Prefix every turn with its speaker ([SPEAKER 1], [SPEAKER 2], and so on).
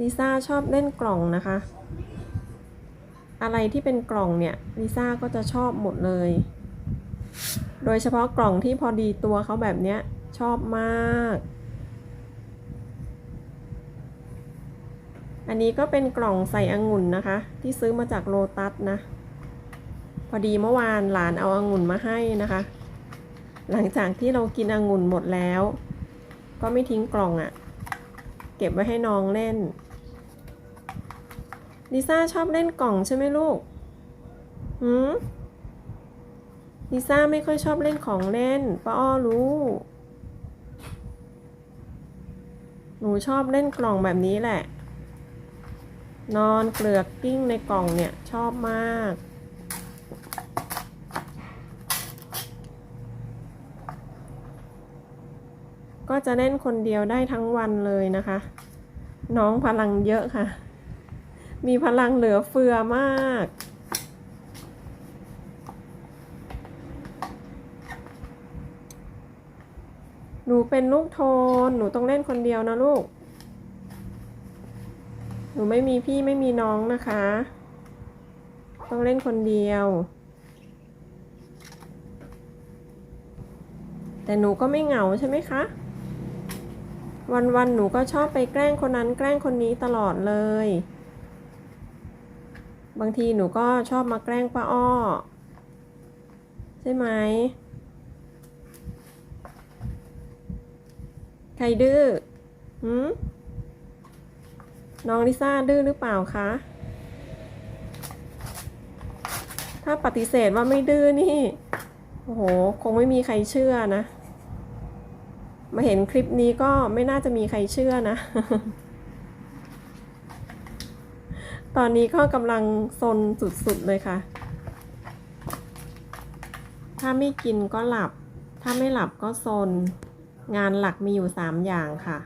[SPEAKER 1] ลิซ่าชอบเล่นกล่องนะคะ อะไรที่เป็นกล่องเนี่ยลิซ่าก็จะชอบหมดเลย โดยเฉพาะกล่องที่พอดีตัวเขาแบบเนี้ยชอบมาก อันนี้ก็เป็นกล่องใส่องุ่นนะคะ ที่ซื้อมาจากโลตัสนะ พอดีเมื่อวานหลานเอาองุ่นมาให้นะคะ หลังจากที่เรากินองุ่นหมดแล้ว ก็ไม่ทิ้งกล่องอะ่ะ เก็บไว้ให้น้องเล่น ลิซ่าชอบเล่นกล่องใช่ไหมลูกหืมลิซ่าไม่ค่อยชอบเล่นของเล่นป้าอ้อรู้ หนูชอบเล่นกล่องแบบนี้แหละ นอนเกลือกกิ้งในกล่องเนี่ยชอบมาก ก็จะเล่นคนเดียวได้ทั้งวันเลยนะคะ น้องพลังเยอะค่ะ มีพลังเหลือเฟือมาก หนูเป็นลูกโทน หนูต้องเล่นคนเดียวนะลูก หนูไม่มีพี่ไม่มีน้องนะคะ ต้องเล่นคนเดียว แต่หนูก็ไม่เหงาใช่ไหมคะวันๆ หนูก็ชอบไปแกล้งคนนั้นแกล้งคนนี้ตลอดเลย บางทีหนูก็ชอบมาแกล้งป้าอ้อ ใช่ไหม ใครดื้อหืมน้องลิซ่าดื้อหรือเปล่าคะ ถ้าปฏิเสธว่าไม่ดื้อนี่ โอ้โห คงไม่มีใครเชื่อนะ มาเห็นคลิปนี้ก็ไม่น่าจะมีใครเชื่อนะ ตอนนี้ก็กำลังซนสุดๆเลยค่ะ ถ้าไม่กินก็หลับ ถ้าไม่หลับก็ซน งานหลักมีอยู่ 3 อย่างค่ะ